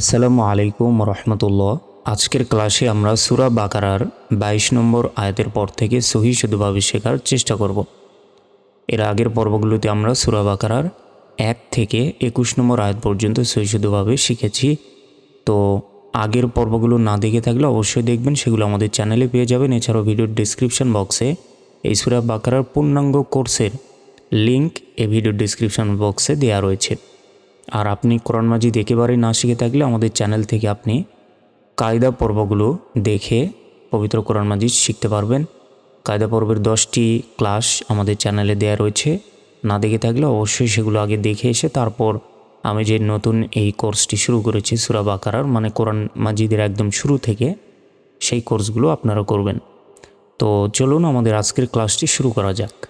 আসসালামু আলাইকুম রহমতুল্লাহ আজকের ক্লাসে আমরা সুরা বাকারার বাইশ নম্বর আয়াতের পর থেকে সহি শুধুভাবে শেখার চেষ্টা করব। এর আগের পর্বগুলোতে আমরা সুরা বাকারার এক থেকে একুশ নম্বর আয়াত পর্যন্ত সহি শুধুভাবে শিখেছি। তো আগের পর্বগুলো না দেখে থাকলে অবশ্যই দেখবেন, সেগুলো আমাদের চ্যানেলে পেয়ে যাবেন। এছাড়াও ভিডিওর ডিসক্রিপশন বক্সে এই সুরা বাকারার পূর্ণাঙ্গ কোর্সের লিংক এই ভিডিওর ডিসক্রিপশন বক্সে দেওয়া রয়েছে। আর আপনি কোরআন মাজিদ একেবারেই না শিখে থাকলে আমাদের চ্যানেল থেকে আপনি কায়দা পর্বগুলো দেখে পবিত্র কোরআন মাজিদ শিখতে পারবেন। কায়দা পর্বের দশটি ক্লাস আমাদের চ্যানেলে দেয়া রয়েছে। না দেখে থাকলে অবশ্যই সেগুলো আগে দেখে এসে তারপর আমি যে নতুন এই কোর্সটি শুরু করেছি সুরা বাকারার মানে কোরআন মাজিদের একদম শুরু থেকে সেই কোর্সগুলো আপনারা করবেন। তো চলুন আমাদের আজকের ক্লাসটি শুরু করা যাক।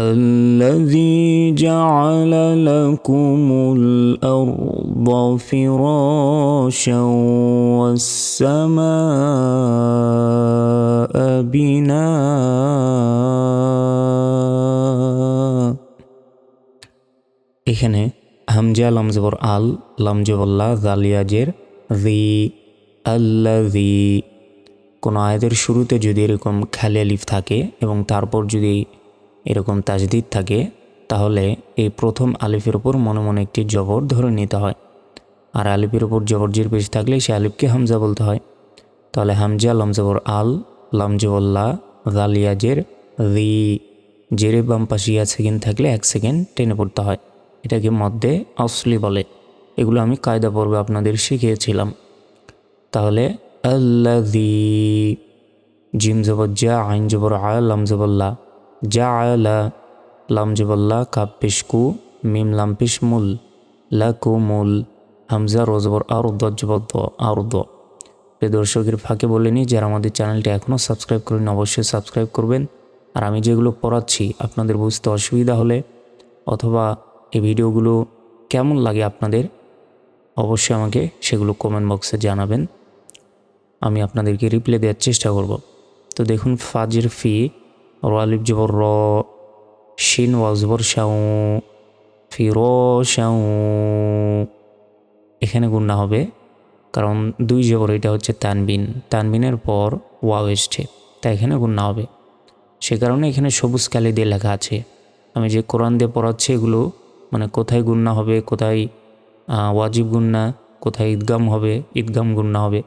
الذي جعل لكم الأرض فراشا والسماء بناء এখানে হামজা লামজবর আল লামজবল্লা জালিয়াজের জি আল্লাজি কোনো আয়াতের শুরুতে যদি এরকম খালি আলিফ থাকে এবং তারপর যদি এরকম তাজদিদ থাকে, তাহলে এই প্রথম আলিফের ওপর মনে মনে একটি জবর ধরে নিতে হয়। আর আলিফের ওপর জবরজির পেশ থাকলে সে আলিফকে হামজা বলতে হয়। তাহলে হামজা, লমজবর আল, লামজবল্লা জালিয়াজের রি, জেরে বাম পাশে সেকেন্ড থাকলে এক সেকেন্ড টেনে পড়তে হয়। এটাকে মধ্যে অসলি বলে। এগুলো আমি কায়দা পর্বে আপনাদের শিখিয়েছিলাম। তাহলে আল্লাদি জিম জবর জা, আইন জবর আ লাম জবল্লা জা আলা লাম জবল্লা কাপ পেশকু মিম লাম পেশ মুল লাকু মুল হামজা রোজবর আর দজ্জবদ্দ আর দ প্রিয় দর্শকের ফাঁকে বলে নিই যারা আমাদের চ্যানেলটি এখনও সাবস্ক্রাইব করেন অবশ্যই সাবস্ক্রাইব করবেন আর আমি যেগুলো পড়াচ্ছি আপনাদের বুঝতে অসুবিধা হলে অথবা এই ভিডিওগুলো কেমন লাগে আপনাদের অবশ্যই আমাকে সেগুলো কমেন্ট বক্সে জানাবেন। আমি আপনাদেরকে রিপ্লাই দেওয়ার চেষ্টা করব। তো দেখুন ফাজির ফি র আলিফ জবর র শিন ওয়াজবর শাউ ফি র শাউ এখানে গুণনা হবে, কারণ দুই জবর এটা হচ্ছে তানবিন। তানবিনের পর ওয়াও এসছে তাই এখানে গুণনা হবে। সে কারণে এখানে সবুজ কালি দিয়ে লেখা আছে। আমি যে কোরআন দিয়ে পড়াচ্ছি এগুলো মানে কোথায় গুন্না হবে, কোথায় ওয়াজিব গুন্না কোথায় ঈদগাম হবে, ঈদগাম গুন্না হবে,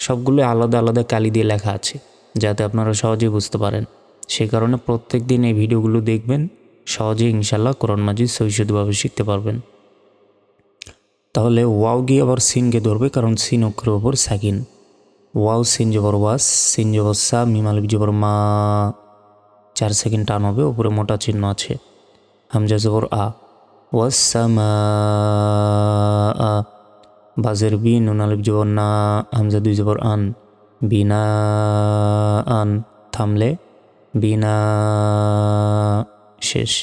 সবগুলো আলাদা আলাদা কালি দিয়ে লেখা আছে, যাতে আপনারা সহজেই বুঝতে পারেন। সেই কারণে প্রত্যেক দিন এই ভিডিওগুলো দেখবেন। সহজেই ইনশাল্লাহ কোরআন মাজিদ সহিষ্ণুভাবে শিখতে পারবেন। তাহলে ওয়াও গিয়ে আবার সিনকে ধরবে, কারণ সিন অক্ষরের ওপর সাকিন। ওয়াও সিন জবর ওয়াস, সিন জবর সা মিমালিক জবর মা। চার সেকেন্ড টান হবে উপরে মোটা চিহ্ন আছে। হামজা জবর আ। ওয়াসামা বাজের বি, নুন আলিফ জবর না, হামজা দুই জবর আন। বিনা আন, থামলে বিনা শেষ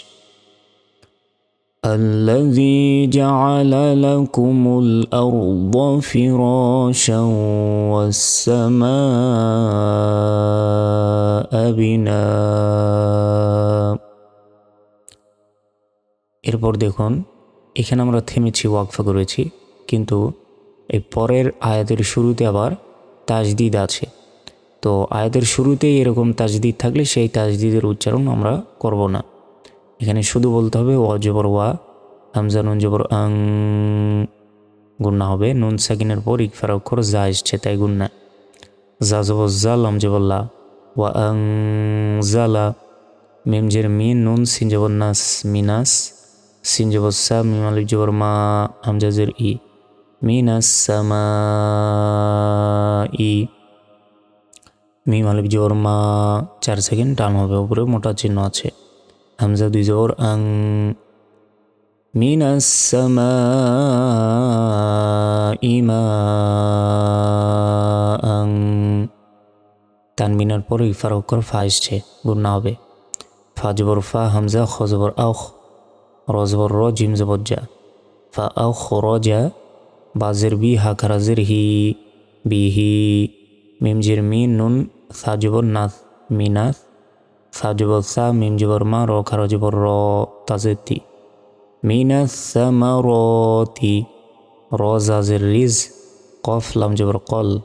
الذي جعل لكم الأرض فراشا والسماء بناء এরপর দেখুন এখানে আমরা থেমেছি ওয়াকফা করেছি কিন্তু এই পরের আয়াতের শুরুতে আবার তাজদিদ আছে তো আয়াতের শুরুতেই এরকম তাজদিদ থাকলে সেই তাজদিদের উচ্চারণ আমরা করব না। এখানে শুধু বলতে হবে ও জবর, ওয়া, হামজা, নুন, জবর, আং গুন্না হবে। নুন সাকিনের পর ইকফার অক্ষর যা এসছে তাই গুন্না যা, জবর জা লম জবল্লা ওয়া, আং জালা মেমজের মিন, নুন, সিন, জবর, নাস, মিনাস, সিন, জবর, সা জবর, মা হামজাজের ই, মিনাস, সামা, ই মিম আলিফ জবর, মা চার সেকেন্ড টান হবে উপরে মোটা চিহ্ন আছে। হামজা দুই জবর, আং মিনাস ইমা আং তানমিনার পর ইফার অক্ষর ফা এসছে গুন্না হবে। ফা জবর ফা, হামজা খ জবর আখ র জবর র, জিম জবর জা। ফা আখ র জা, বাজের বি হা খারাজের হি বিহি মিম, জের মি নুন ساجبر ناس ميناس 사 جبر سا ميم جبر ما رو كارو جبر رو تزتي من الثمرات روزا ريز قف لام جبر قل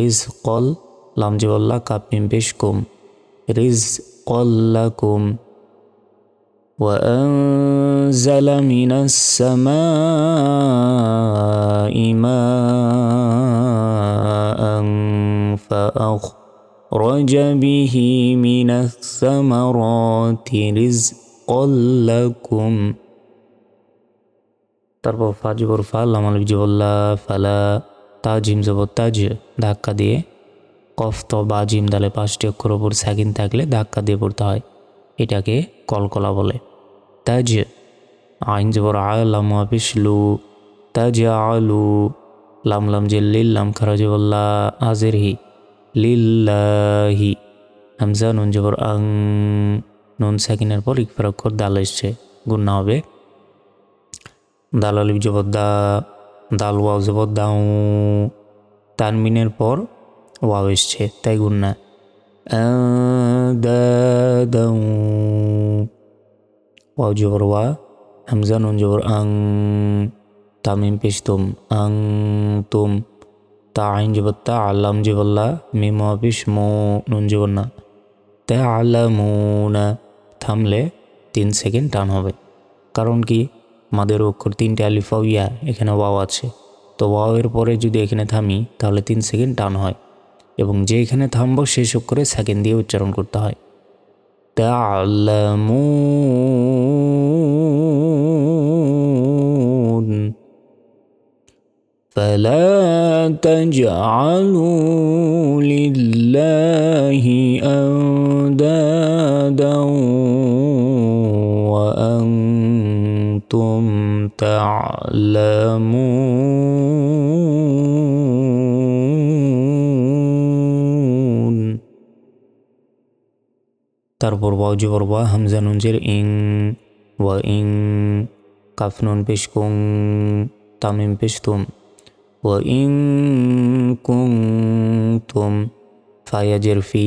رزق قل لام جبر لك من بشكم رزق قل لكم وأنزل من السماء ماء فأخرج به من الثمرات رزقا لكم তারপর ফাজবর ফাল আমার জিবল্লা ফালা তাজিম জবর তাজ ধাক্কা দিয়ে কফ তো বা জিম দালে পাঁচটি অক্ষর ওপর সাকিন থাকলে ধাক্কা দিয়ে পড়তে হয় এটাকে কলকলা বলে তাজ আইন জবর আলাম পিসলু তাজ আলু লাম লাম যে লিল্লাম খারাজবল্লা আজের হি লিল্লাহি। হামজা নুন জবর আং, নুন সাকিনের পর ইকফার অক্ষর দাল এসছে। গুন্না হবে। দাল আলিফ জবর দা, দাল ওয়াও জবর দাউ তানমিনের পর ওয়াও এসছে, তাই গুন্না ওয়াও জবর ওয়া, হামজা নুন জবর আং, তামিম পেশতুম আং তুম। তা আইন জীবত্তা, আল্লাম জীবল্লা, মিম অফিস মো, নুন জীবন্না। তা আল্লামুনা থামলে তিন সেকেন্ড টান হবে। কারণ কি? মাদের অক্ষর তিনটে আলিফা ইয়া এখানে ওয়াও আছে। তো ওয়াওয়ের পরে যদি এখানে থামি, তাহলে তিন সেকেন্ড টান হয়। এবং যে এখানে থামব শেষ অক্ষরে সেকেন্ড দিয়ে উচ্চারণ করতে হয়। তা আল্লামু فلا تجعلوا لله أندادا وأنتم تعلمون তারপর ওয়াও জবর ওয়া হামজা নুনজের ইং ওয়া ইং কাফ নুন পেশ কুং তামিম পেশ তুম কুং তুম ফায়াজের ফি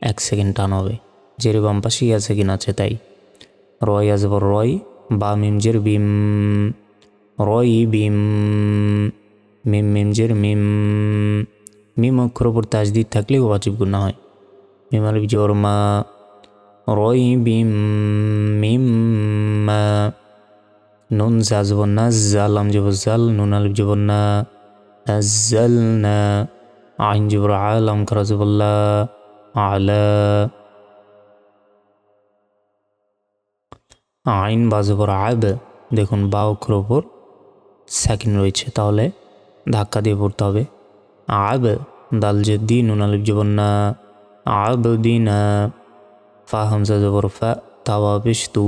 এক সেকেন্ড টান হবে। জের বাম পাশেই আছে কিনা আছে, তাই। রয় আজবর রয়, বা মিমজের বিম, রয় বিম, মিম মিমজের মিম। মিম অক্ষর ওপর তাজদিদ থাকলেও ওয়াজিব গুণা হয়। মিম আলিফ জবর মা, রয় বিম, মিম মা। নুন জা জাজব না জালাম জব জাল, নুন আলিফ জবর না জাল না আইন জবর আলাম করা জবল্লা, আলা। আইন বা জবর আব, দেখুন বা অক্ষর ওপর সেকেন্ড রয়েছে, তাহলে ধাক্কা দিয়ে পড়তে হবে। আব, দাল যে দি, নুন আলিফ জবর না আব দিনা ফা হামজা জবর ফা, তাওয়া বিশ তু,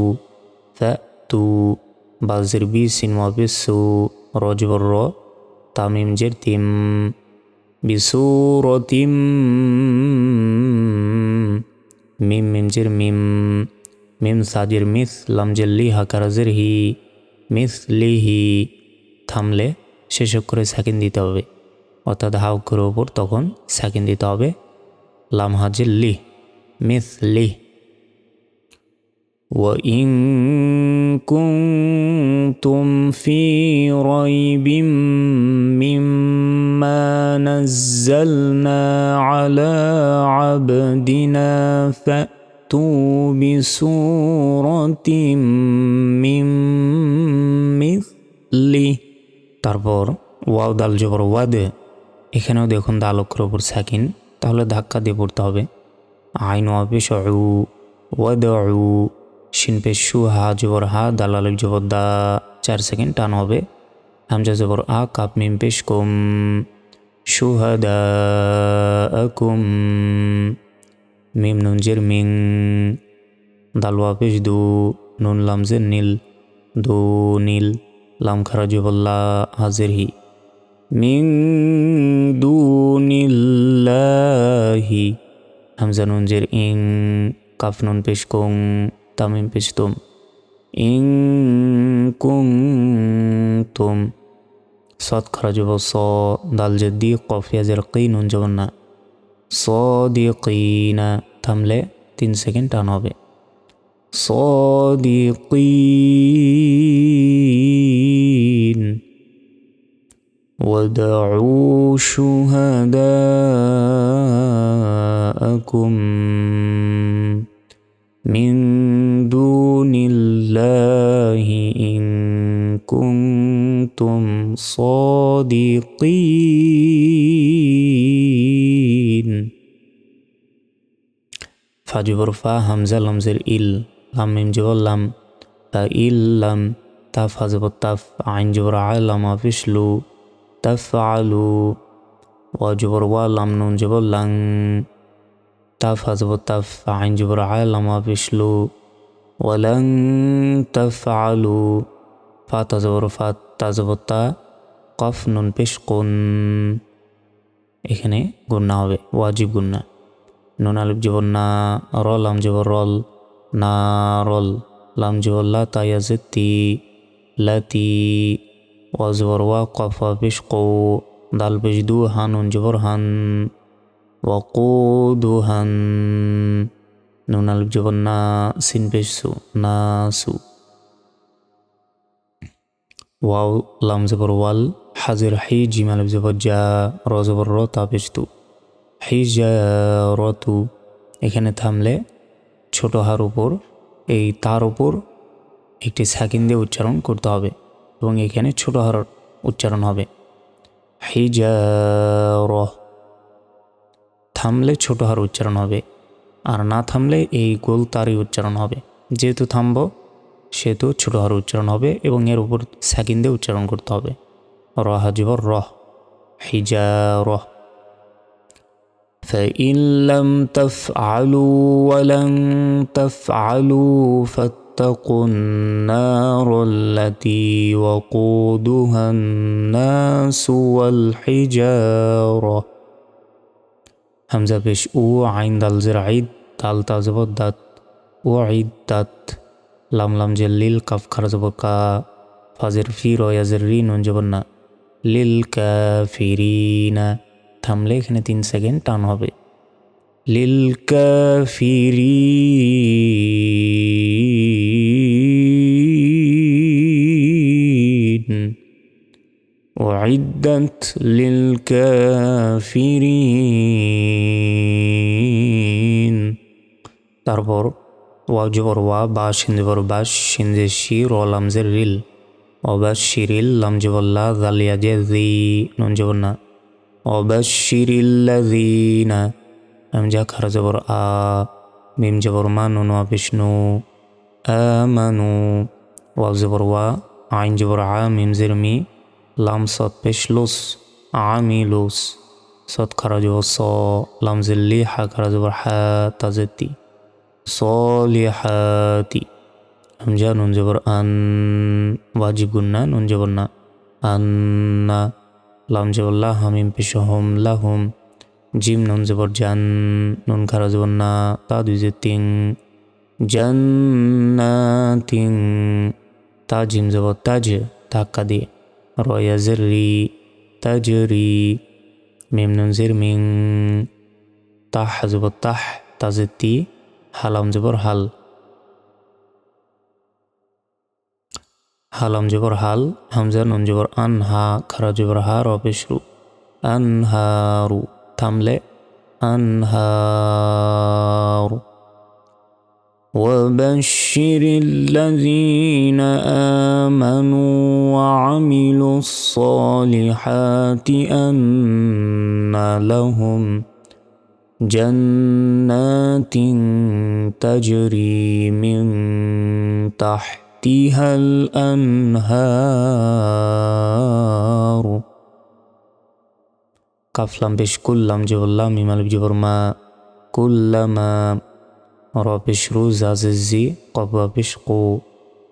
ফা তু। বাজের বি সিনমা বিশ সু র, তামিম জের তিম। বিসুরতিম মিম মিম জের মিম। মিম সাজির মিস লামজের লি হাকারাজের হি। মিস লি হি। থামলে শেষ করে সাকিন দিতে হবে। অর্থাৎ হা অক্ষরের ওপর তখন সাকিন দিতে হবে। লাম হাজির লি। মিস লি। وإن كنتم في ريب مما نزلنا على عبدنا فأتوا بسورة من مثله তারপর ওয়াও দাল জবর ওয়াদ এখানেও দেখুন দাল অক্ষর ওপর সাকিন তাহলে ধাক্কা দিয়ে পড়তে হবে আইন ওয়াপেশ ওয়াদ শিন পেশ শু হা জবর হা দাল আলিফ জবর দা, চার সেকেন্ড টান হবে। হামজা জবর আ, কাপ মিম পেশ কুম। শুহাদা কুম। মিম নুনজের মিং। দালওয়া পেশ দু, নুন লামজের নীল। দু, নীল। লাম খারা জবল্লা হাজের হি মিং দু নীল্লাহি হামজা নুনজের ইং, কাফ নুন পেশ কুং তামিম পেশ তুম ইং কুং তুম সৎ খারা যাব স দাল জেদি কফিয়াজের কি নুন যাবেন না স দিয়ে কি না থামলে তিন সেকেন্ড টান হবে صادقين ودعوا شهداءكم من دون الله إن كنتم صادقين. فجبر فا زلم زل إل. لم من جبر لم تا إل لم تف هزب التف عين جبر علم فشلو تفعلوا وجبر والم نون جبر لن তাফ হাজবর তাফ, আইন জবর আলাম আফিসলু ওয়ালাং তাফ আলু ফা তাজবর ফা তাজবর তা, কফ নুন পেশ এখানে গুন্না হবে, ওয়াজিব গুন্না নুন আলিফ জবর না রল আম জবর রল, না, রল, লাম জবর লা তায়াজতি লাতি ওয়া জবর ওয়া, কফা পেশ কো, দাল পেশ দু হান নুন জবর হান। ওয়া কো দু হান নুন আলিফ না সিন পেশ সু না সু। ওয়াও, লাম জবর ওয়াল, হাজির হি জিম আলিফ জবর যা র জবর র, তা পেশ তু। হিজারতু এখানে থামলে ছোট হার উপর, এই তার উপর একটি সাকিন দিয়ে উচ্চারণ করতে হবে এবং এখানে ছোট হার উচ্চারণ হবে। হিজার থামলে ছোট হার উচ্চারণ হবে আর না থামলে এই গোল তারই উচ্চারণ হবে যেহেতু থামব সেহেতু ছোট হার উচ্চারণ হবে এবং এর উপর সাকিন দিয়ে উচ্চারণ করতে হবে র হাজিবর রহ হিজার فإن لم تفعلوا ولن تفعلوا فاتقوا النار التي وقودها الناس والحجارة همزة بش أو عين دال زرعيد دال تازبط دات وعدت لام لام جليل كف خرزبكا فازر في رويا زرين ونجبنا للكافرين থামলে এখানে তিন সেকেন্ড টান হবে লিল কাফিরিন أعدت للكافرين তারপর ওয়া জবর ওয়া বা সিন্ধবর বাস সিন্ধে শি র লামজের রিল অবাস শিরিল লাম জবল্লা জালিয়া জে জি নুন জবর না وبشر الذين همجا خر زبر آ ميم جبر ما نون وبشنو آمنوا واو زبر وا عين جبر ع ميم زرمي لام লাম সৎ আমি লোস সৎ খারাজ স, লাম জিল্লি হা খারাজ হা তাজেতি সলিহাতি হামজা নুন জবর আন ওয়াজিব গুন্না নুন জবর না আন্না লাম জবল্লা হামিম পেশ হোম লাহুম, জিম নুন জবর জান, নুন খারাজ না, তা দুই যে তিন জান্নাতিং তা জিম জবর তাজ, ধাক্কা দিয়ে। রি তাজরি মিম নুন জের মিং তাহ জবর তাহ তাজে তি হালাম জবর হাল হালাম জবর হাল হামজা নুন জবর আন হা খারা জবর হা রবেশরু আন হারু থামলে আন হারু وبشر الذين آمنوا وعملوا الصالحات أن لهم جنات تجري من تحتها الأنهار. كفلا بش كلم جبلم مال بجبر ما كلما রবেশ রুজ আজিজি কবা বেশ কো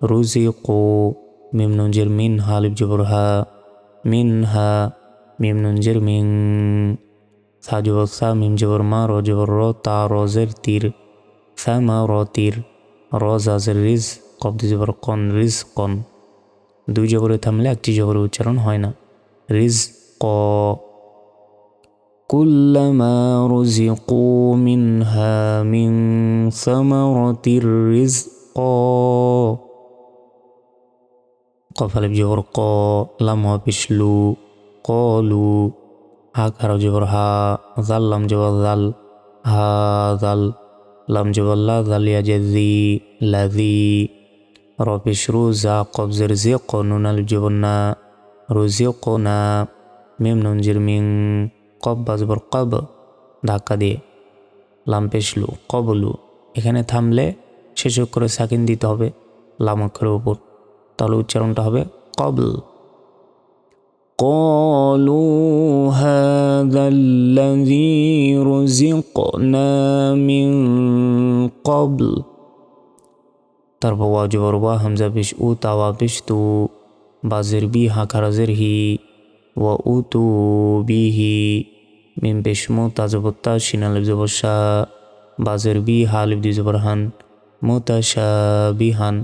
রুজি কো মিম নুনজের মিন হালিব জবর হা মিন হা মিম মিং সা মিম জবর মা র জবর র তা রজের তীর সা মা র তীর র জাজের রিজ কব্দ জবর কন রিজ কন দুই জবরে থামলে একটি জবরে উচ্চারণ হয় না রিজ ক كلما رزقوا منها من ثمرة الرزق قفل بجورقا لما بشلو. قالوا هكر جورها ظل لم جور ظل ها ظل لم جور لا ظل يجذي لذي. ربش روزا قبز رزقنا الجبنا رزقنا. ممنون جرمين. কনুন আল জবর না রুজি কোনা মিম নুনজির মিং কব বাজবর কব ধাক্কা দিয়ে লাম পেশলু কবলু এখানে থামলে শেষ করে সাকিন দিতে হবে লাম অক্ষরের উপর তাহলে উচ্চারণটা হবে কবল قالوا هذا الذي رزقنا من قبل তারপর ওয়াজবর ওয়া হামজা বিশ উ তাওয়া বিশ তু বাজের বি হাকারাজের হি ওয়া উ তু বিহি মিম পেশ মু তাজবত্তা শিনালিব জবর শাহ বাজের বি হালিব দুই জবর হান মোতাশা বিহান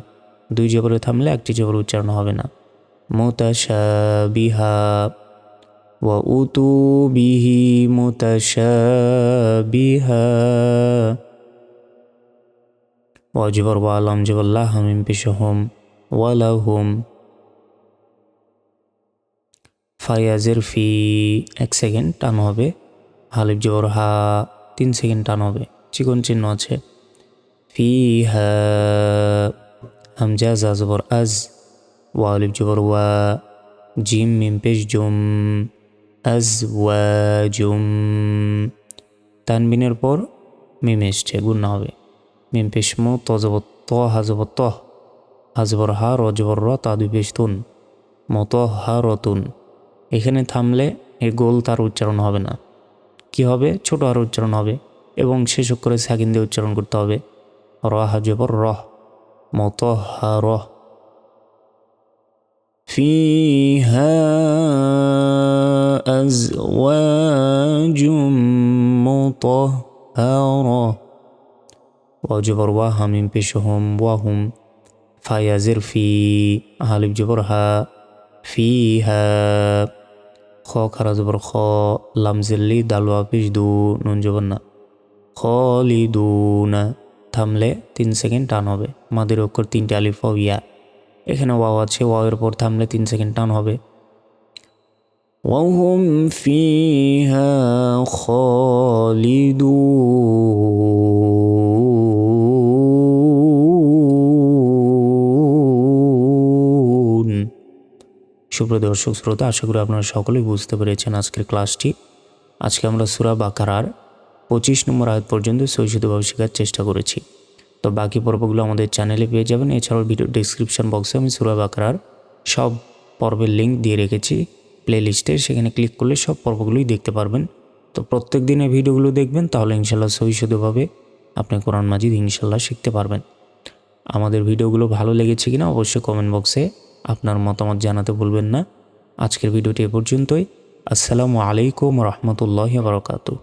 দুই জবরে থামলে একটি জবর উচ্চারণ হবে না متشابها وأتوا به متشابها وأجبر وعلم جب الله من بشهم ولهم ফায়াজের ফি এক সেকেন্ড টান হবে, হালিফ জবর হা তিন সেকেন্ড টান হবে, চিকন চিহ্ন আছে। ফি হামজা জাজবর আজ ওয়ালিফ জবর ওয়া, জিম মিম পেশ জুম, আজ ওয়া জুম। তানবিনের পর মিম এসছে, গুণা হবে। মিম পেশ মো তজব ত হাজব ত হাজবর হা রজবর র, তা দুই পেশ তুন মত হা রতুন এখানে থামলে এ গোল তার উচ্চারণ হবে না কি হবে ছোট আর উচ্চারণ হবে এবং শেষ করে সাকিন দিয়ে উচ্চারণ করতে হবে র হাজবর রহ মত হা রহ فيها أزواج مطهرة وجبر واها من بشهم وهم فيزر في هالب جبرها فيها خو خرا زبر خو لمزلي دلوا پیش دو نون জবর خالدون থামলে তিন সেকেন্ড টান হবে মাদের অক্ষর তিনটে আলিফ ইয়া এখানে ওয়াও আছে ওয়াওয়ের পর থামলে তিন সেকেন্ড টান হবে وهم فيها خالدون সুপ্রিয় দর্শক শ্রোতা, আশা করি আপনারা সকলেই বুঝতে পেরেছেন আজকের ক্লাসটি। আজকে আমরা সুরা বাকারার পঁচিশ নম্বর আয়াত পর্যন্ত সৈশুদ্ধভাবে শেখার চেষ্টা করেছি। তো বাকি পর্বগুলো আমাদের চ্যানেলে পেয়ে যাবেন। এছাড়াও ভিডিও ডিসক্রিপশান বক্সে আমি সুরা বাকরার সব পর্বের লিঙ্ক দিয়ে রেখেছি। প্লে লিস্টে সেখানে ক্লিক করলে সব পর্বগুলোই দেখতে পারবেন। তো প্রত্যেক দিনের ভিডিওগুলো দেখবেন, তাহলে ইনশাল্লাহ সহিষ্ণুভাবে আপনি কোরআন মাজিদ ইনশাল্লাহ শিখতে পারবেন। আমাদের ভিডিওগুলো ভালো লেগেছে কিনা অবশ্যই কমেন্ট বক্সে আপনার মতামত জানাতে ভুলবেন না। আজকের ভিডিওটি এ পর্যন্তই। আসসালামু আলাইকুম রহমতুল্লাহ বারকাতু